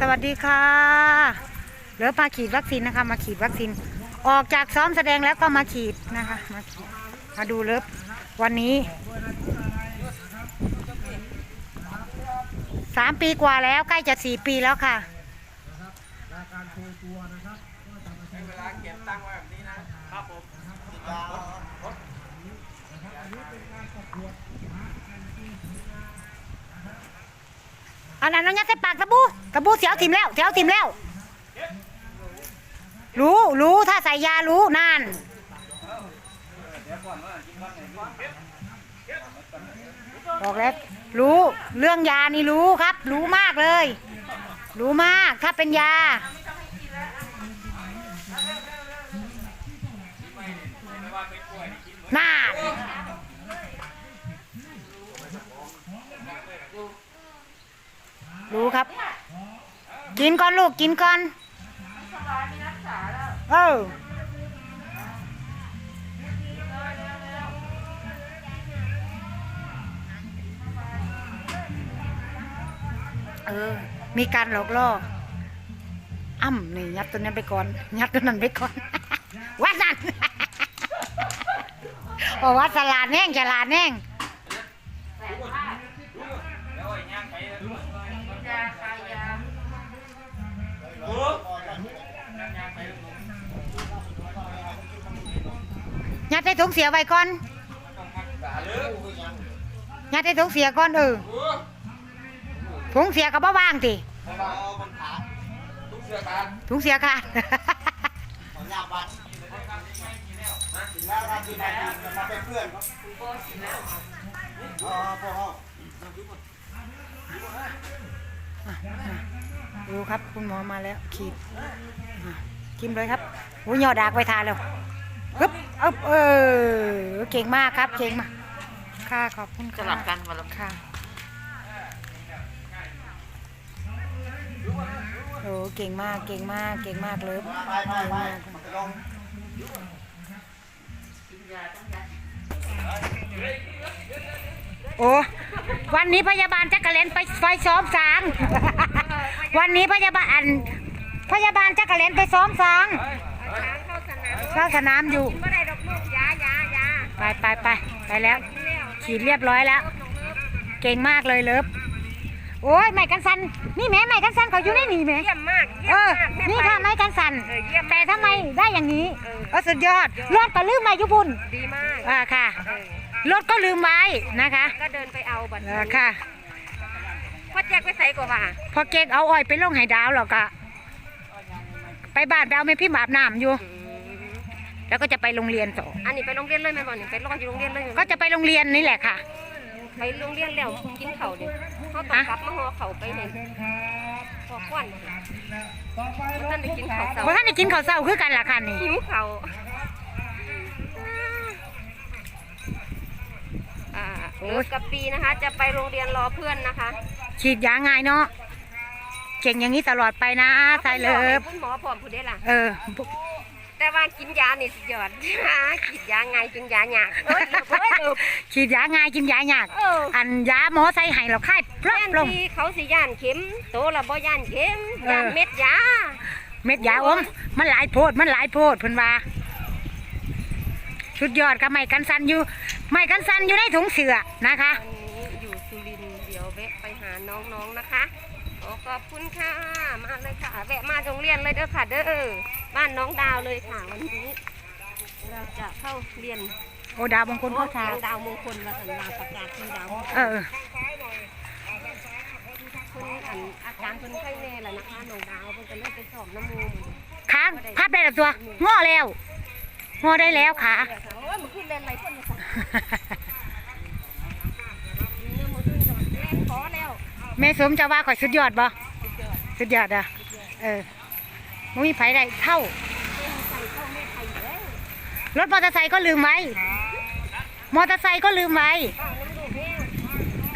สวัสดีค่ะเหลือมาขีดวัคซีนนะคะ มาขีดวัคซีน ออกจากซ้อมแสดงแล้วก็มาขีดนะคะ มาขีดมาดูเลิฟวันนี้สามปีกว่าแล้วใกล้จะสี่ปีแล้วค่ะเวลาเก็บตั้งไว้แบบนี้นะครับผม อันนั้นน้องยัดใส่ปากตะบูตะบูเสียวทิมแล้วเสียวทิมแล้ว รู้รู้ถ้าใส่ยารู้นานบอกแล้วรู้เรื่องยานี่รู้ครับ รู้มากเลย รู้มากถ้าเป็นยาน่า รู้ครับ กินก่อนลูกกินก่อนเออเออ มีการหลอกล่อ อ้ำนี่ยัดตัวนั้นไปก่อน ยัดตัวนั้นไปก่อน วัดนั่นโอ้วัดสลาดแน่งฉลาดแน่ง ยัดใส่ถุงเสียไว้ก่อนงาเลิกยัดใส่ถุงเสียก่อนเออถุงเสียก็บ่ว่างติเพราะว่ามันขาดทุกเสื้อขาดถุงเสียค่ะของยาบั ตรถึงแล้วครับที่มากินมาเป็นเพื่อนครับอ๋อพ่อห้องดูครับคุณหมอมาแล้วขีดอะกินเลยครับโอ้ยยอดากไว้ทานแล้วปึ๊บอึ๊บเออเก่งมากครับเก่งมากค่ะขอบคุณค่ะสลับกันมาแล้วค่ะโอ้เก่งมากเก่งมากเก่งมากเลยไปไปไปมันจะลงโอ้วันนี้พยาบาลจักรเลนไปไปซ้อมสาง วันนี้พยาบาลอันพยาบาลจักรเลนไปซ้อมสางเข้าสนามอยู่ก็ได้ดอกลูกยายายาไปไปไปไปแล้ว ฉีดเรียบร้อยแล้ว เก่งมากเลยเลิฟโอ้ยไม้กันสัน นี่แม่ไม้กันสันเขาอยู่ในนี่แม่เยี่ยมมากเอเยี่ยมอ มากแม่นี่ค่ะไปไม้กันสัน เออเยี่ยมแต่ทำไมได้อย่างนี้เออเออสุดยอดรถก็ลืมมาอยู่พุ่นดีมากอ่าค่ะเออรถก็ลืมไว้นะคะ ก็เดินไปเอาบัตรเออค่ะ พ่อแจ็คไปใส่กว่าพอเก๊กเอาอ้อยไปลงไห้ดาวแล้วก็ไปบ้านไปเอาแม่พี่บาบน้ำอยู่ แล้วก็จะไปโรงเรียนต่อ อันนี้ไปโรงเรียนเลยไหมบ่เนี่ยไปรออยู่โรงเรียนเลยไหมก็จะไปโรงเรียนนี่แหละค่ะ ไปโรงเรียนแล้วกินเข่าวเดี๋ยวเขาต้องกลับมาห่อเข่าวไปเนี่ยพอควันท่านได้กินข้าวเสาเพราะท่านได้กินข้าวเช้าคือกันล่ะค่ะนี่ หิวเขาว อ่าเลิกกับปีนะคะ จะไปโรงเรียนรอเพื่อนนะคะฉีดยาง่ายเนาะเก่งอย่างนี้ตลอดไปนะสายเลิฟคุณหมอพร้อมพูดได้ล่ะ เออ แต่ว่ากินยานี่สุดยอด กินยาไงกินยาหยากเอ้ยเลิกเอ้ยเลิกฉีดยาง่ายกินยายากเอออันยาหมอใส่ให้เราไข้พลบย่านลง ที่เขาสิย่านเข็ม โตละบ่ย่านเข็มเออ ย่านเม็ดยา เม็ดยาอมมันหลายโพดมันหลายโพดเพิ่นว่า สุดยอดกับไม้กันสันอยู่ไม้กันสันอยู่ในถุงเสือนะคะ อันนี้อยู่สุรินทร์เดี๋ยวแวะไปหาน้องๆนะคะขอขอบคุณค่ะ มาเลยค่ะ แวะมาโรงเรียนเลยเด้อค่ะ เด้อ บ้านน้องดาวเลยค่ะวันนี้ เราจะเข้าเรียนโอดาวบางคนเข้าทางดาวมงคลมาสันลาประกาศที่ดาวมงคลเออคุณอันอาการคนไข้แน่แหละนะคะน้องดาวเพิ่นก็เลยไปสอบน้ำมูกค้างพับได้แล้วตัวง้อแล้ว ง้อได้แล้วค่ะโอ้ยมันขึ้นเล่นอะไรคนมาสั่งเนี่ยมันขึ้นกับเล่นขอแล้วแม่สมจะว่าข่อยสุดยอดบ่สุดยอดอะเออมุ้ยไผได้เท่าใส่เข้าแม่ไข่แล้วรถมอเตอร์ไซค์ก็ลืมไว้มอเตอร์ไซค์ก็ลืมไว้ป้าน้ำดูแม่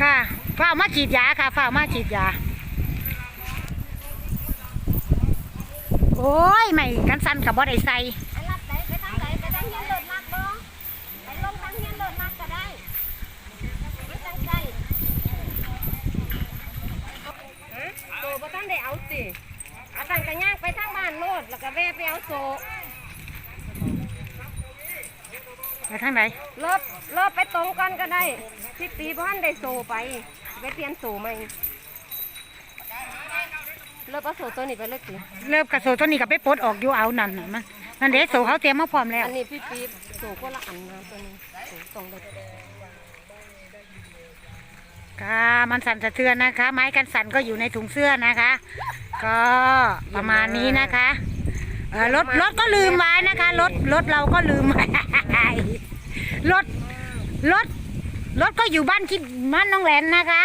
ค่ะฝ้าวมาฉีดยาค่ะฝ้าวมาฉีดยา โอ้ยไม่กันสั้นกับบ่ได้ใส่ ไอ้รับไหนไปทางไหนไปทางเฮียนเลิศรักบ่ไปลงทางเฮียนเลิศรักก็ได้ไม่ตั้งใจ ท่านได้เอาสิเอาตังกระย่างไปทางบ้านโลดแล้วก็แวะไปเอาโซไปทางไหนเลิบเลิบไปตรงกันก็ได้พี่ปีพ่านได้โซไป ไปเปลี่ยนโซใหม่เลิบเอาโซตัวนี้ไปเลยสิเริ่มกระโซตัวนี้กับไปปลดออกอยู่เอานั่นน่ะมันนั่นเด็โซเขาเตรียมมาพร้อมแล้ว อันนี้พี่ปีโซคนละอันนะตัวนี้โซตรงเลย ค่ะมันสั่นสะเทือนนะคะ ไม้กันสั่นก็อยู่ในถุงเสื้อนะคะ ก็ประมาณนี้นะคะเอ่อรถรถก็ลืมไว้นะคะรถรถเราก็ลืมไว้รถรถรถก็อยู่บ้านคิดบ้านน้องแหลนนะคะ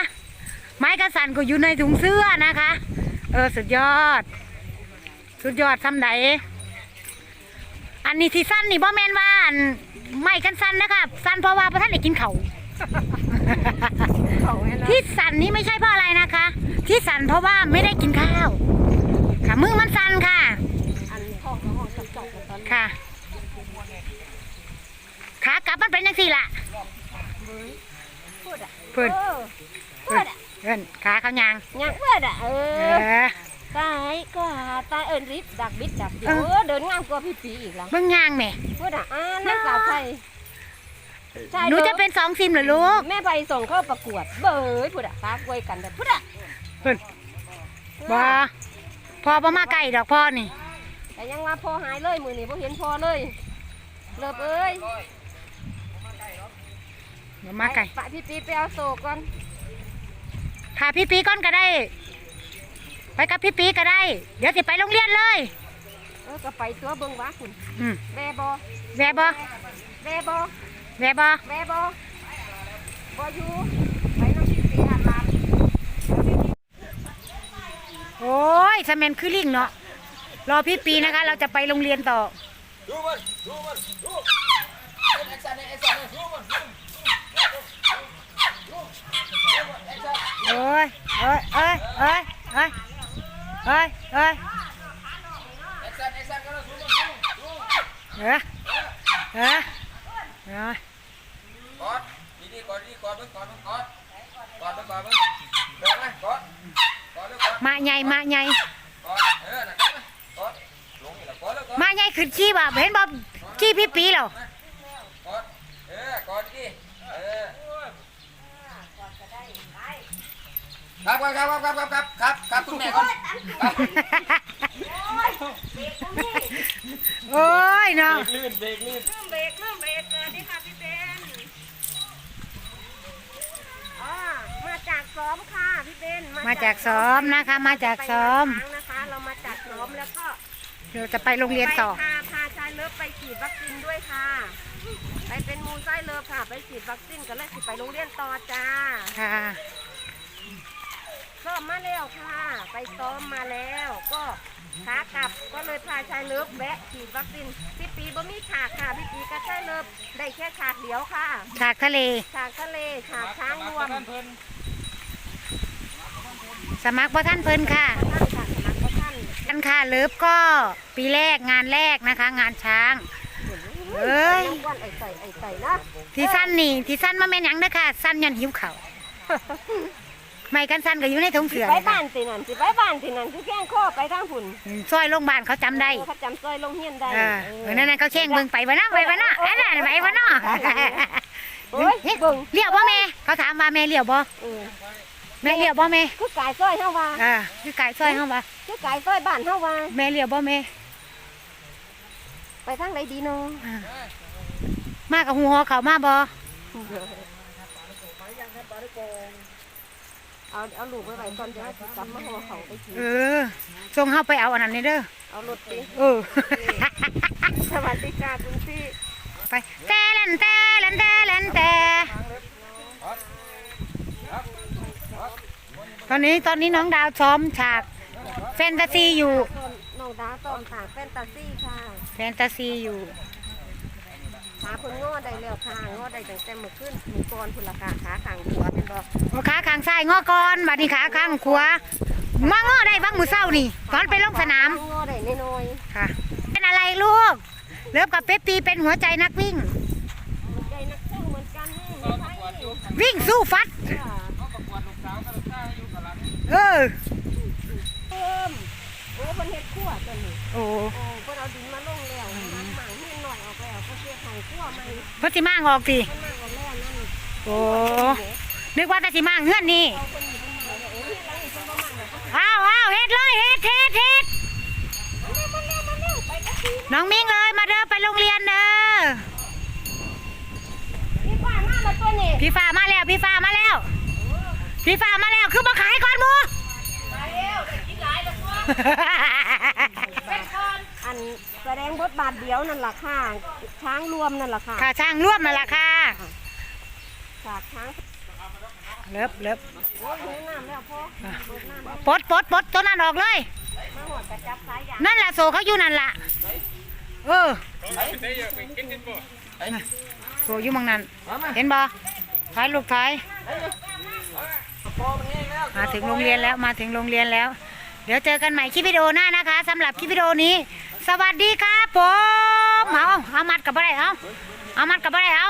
ไม้กันสั่นก็อยู่ในถุงเสื้อนะคะ เออสุดยอด สุดยอดทำไดอันนี้ที่สั้นนี่บ่แมนว่าอันไม่กันสั้นนะคะสั้นเพราะว่าพระท่านได้กินเขาวเขาให้เรา ที่สั่นนี้ไม่ใช่เพราะอะไรนะคะ ที่สั่นเพราะว่าไม่ได้กินข้าว ค่ะมือมันสั่นค่ะอันห้องห้องจับจอกกันตอนนี้ค่ะขากลับมันเป็นยังสี่ล่ะพูดอะเพื่อนเออพูเพื่อนดอะเพื่อนขาเขายางยังพูดอะเอเอออตายก็ตายเอิญริบดักบิดดักเดียวเออเออเดินงามกว่าพี่ปีอีกแล้วเบิ่งยางแม่พูดอะอ่านักสาวไทย ใช่หนูจะเป็นสองซิมเหรอลูกแม่ไปส่งเข้าประกวด เบยพูดอะฟ้ากวยกันแบบพูดอะเพื่อนบอพอประมาไก่ดอกพ่อนี่ แต่ยังว่าพอหายเลยมือนี่พอเห็นพอเลยเลิบเอ้ยเดี๋ยวมาไก่ปะพี่ปีไปเอาโศกก่อนพาพี่ปีก้อนก็ได้ ไปกับพี่ปีก็ได้ เดี๋ยวจะไปโรงเรียนเลยเออก็ไปตัวเบิ่งว่าคุณอืมแบบ่แวะบอแบบ่ แวะบอแบบ่บ่อยู่ไปน้ำพี่ปีหันหลังโอ้ยสแมนคือลิงเนาะรอพี่ปีนะคะ เราจะไปโรงเรียนต่อดูมันดูมันดูแอคชั่นแอคชั่นดูมันโอ้ยเอ้ยเอ้ยเอ้ยเอ้ยเอ้ยเอ้ยแอคชั่นแอคชั่นก็แล้วดูมันดูเอ้ยเอ้ย เอ้ยกอดดีดีกอดดีกอดมึงกอดมึงกอดกอดมึงกอดมึงเดินไหมกอดกอดเลยกอดมาใหญ่มาใหญ่กอดเออนะครับกอดลงนี่ละกอดแล้วกอดมาใหญ่ขึ้นขี้บ่เห็นบ่ขี้พี่ปีเหรอกอดเออกอดดิเออครับครับครับครับครับครับครับคุณแม่ก่อนครับโอ้ยเนาะลื่นเบรกลื่นเริ่มเบรกเริ่มเบรกเกินนี่ค่ะพี่เบนอ๋อมาจาก ซ้อมค่ะพี่เบนมาจากซ้อมนะคะมาจากซ้อมไปงานช้างนะคะเรามาจากซ้อมแล้วก็เดี๋ยวจะไปโรงเรียนต่อ ไปพาพาชายเลิฟไปฉีดวัคซีนด้วยค่ะ ไปเป็นมูลไส้เลิฟค่ะ ไปฉีดวัคซีนกันแล้วสิไปโรงเรียนต่อจ้าค่ะ ซ้อมมาแล้วค่ะ ไปซ้อมมาแล้ว ก็ขากลับก็เลยพาชายเลิฟแวะฉีดวัคซีนพี่ปีบ่มีฉากค่ะพี่ปีก็ชายเลิฟได้แค่ฉากเดียวค่ะฉากทะเล ฉากทะเลฉากช้างรวม สมัครพ่ท่านเพิ่นค่ะท่านค่ะสมัครก็ท่านกันค่ะเลิฟก็ปีแรกงานแรกนะคะ งานช้าง เอ้ยน้ำวันไอ้ใส่ไอ้ใส่นะที่สั้นนี่ที่สั้นมาแม่นหยังเด้อค่ะ สั้นยันหิวเขาวไม่กันสั้นก็อยู่ในถุงเสือไปนี่ค่ะบ้านสินั่นสิไปบ้านสินั่นสิแข้งข้อไปทางฝุ่นอืมซอยโรงพยาบาลเขาจำได้เขาจำซอยลงเฮียนได้เออเออนั่นน่ะเขาเข่งเบิ่งไปวะเนาะไปวะเนาะอันนั้นไปวะเนาะโอ้ยเบิ่งเลี้ยวบ่แม่เขาถามว่าแม่เลี้ยวบ่เออ แม่เลี้ยวบ่แม่คือกายซอยเฮาว่าอ่าคือกายซอยเฮาว่าคือกายซอยบ้านเฮาว่าแม่เลี้ยวบ่แม่ไปทางไหนดีเนาะอ่ามากับหัวเขามาบ่เอาเอาลูกไว้ไว้ก่อนเดี๋ยวสิกลับมาห่อเขาไปกินเออส่งเฮาไปเอาอันนั้นนี่เด้อเอารถดิเออสวัสดีค่ะคุณพี่ไปแต่เล่นแต่เล่นแต่เล่นแต่ต อนนี้ตอนนี้น้องดาวซ้อมฉากแฟนตาซีอยู่ น้องดาตอมต่างแฟนตาซี่ค่ะแฟนตาซีอยู่ขาคนง้อได้แล้วค่ะง้อได้ตั้งแต่เมื่อคืนหมูกรพุ่นละค่ะขาข้างขวาเป็นบ่เอาขาข้างซ้ายงอก่อนบัดนี้ขาข้างขวามาง้อได้บ้างมือเศร้านี่ตอนไปลงสนามง้อได้น้อยค่ะ เป็นอะไรลูกเลิฟกับเป๊ปปีเป็นหัวใจนักวิ่งๆใจนักสู้เหมือนกันนี่ไม่ใช่อยู่วิ่งสู้ฟัดค่ะ เออพมโอ้คนเฮ็ดขั้วตัวนี้โอ้โอ้เพิ่นเอาดินมาลงแล้วมันหมางเฮียนหน่อยออกแล้วก็เสียของขั้วใหม่เพิ่นสิมางออกสิมันมากกว่าแล้วนั่นโอ้นึกว่าแต่สิมางเฮือนนี่เอาคนอยู่ตรงไหนเนี่ยโอ้ยอะไรเพิ่นบ่มาเนี่ยเพิ่นอ้าวอ้าวเฮ็ดเลยเฮ็ดเฮ็ดเฮ็ดมาเร็วมาเร็วไปกะทิน้องมิ้งเอ้ยมาเด้อไปโรงเรียนเด้อพี่ป้ามาแล้วตัวนี้พี่ฟ้ามาแล้วพี่ฟ้ามาแล้วพี่ฟ้ามาแล้ว อันแสดงบทบาทเดียวนั่นล่ะค่ะ ช้างรวมนั่นล่ะค่ะ ค่ะช่างร่วมนั่นล่ะค่ะฉากช้างเลิบเลิบโอ้ยหิวน้ำแล้วพ่อเปิดน้ำแล้วปลดปลดปลดตัวนั้นออกเลย มาหอดกระจับสายยางนั่นแหละโซเขาอยู่นั่นล่ะเออโซอยู่หมองนั้น เห็นบ่ถอยลูกถอยมาถึงโรงเรียนแล้วมาถึงโรงเรียนแล้ว เดี๋ยวเจอกันใหม่คลิปวิดีโอหน้านะคะสำหรับคลิปวิดีโอนี้ สวัสดีครับผมเอาเอามัดกับอะไรเอาเอามัดกับอะไรเอา